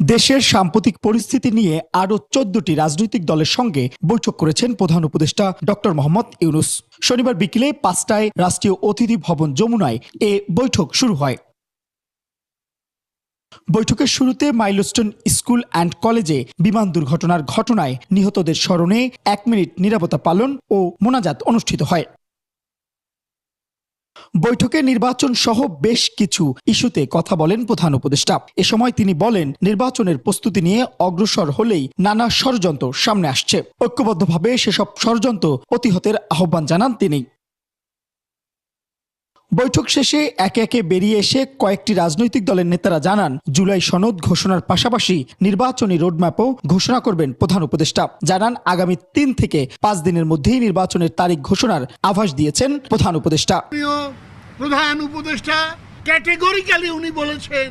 দেশের সাম্প্রতিক পরিস্থিতি নিয়ে আরও চোদ্দটি রাজনৈতিক দলের সঙ্গে বৈঠক করেছেন প্রধান উপদেষ্টা ডক্টর মোহাম্মদ ইউনুস। শনিবার বিকেলে পাঁচটায় রাষ্ট্রীয় অতিথি ভবন যমুনায় এ বৈঠক শুরু হয়। বৈঠকের শুরুতে মাইলস্টোন স্কুল অ্যান্ড কলেজে বিমান দুর্ঘটনার ঘটনায় নিহতদের স্মরণে এক মিনিট নিরাপত্তা পালন ও মোনাজাত অনুষ্ঠিত হয়। বৈঠকে নির্বাচন সহ বেশ কিছু ইস্যুতে কথা বলেন প্রধান উপদেষ্টা। এ সময় তিনি বলেন, নির্বাচনের প্রস্তুতি নিয়ে অগ্রসর হলেই নানা ষড়যন্ত্র সামনে আসছে। ঐক্যবদ্ধভাবে সেসব ষড়যন্ত্র অতিহতের আহ্বান জানান তিনি। বৈঠক শেষে একে একে বেরিয়ে এসে কয়েকটি রাজনৈতিক দলের নেতারা জানান, জুলাই সনদ ঘোষণার পাশাপাশি নির্বাচনী রোডম্যাপও ঘোষণা করবেন প্রধান উপদেষ্টা। জানান, আগামী তিন থেকে পাঁচ দিনের মধ্যেই নির্বাচনের তারিখ ঘোষণার আভাস দিয়েছেন প্রধান উপদেষ্টা। প্রধান উপদেষ্টা, ক্যাটেগরিক্যালি উনি বলেছেন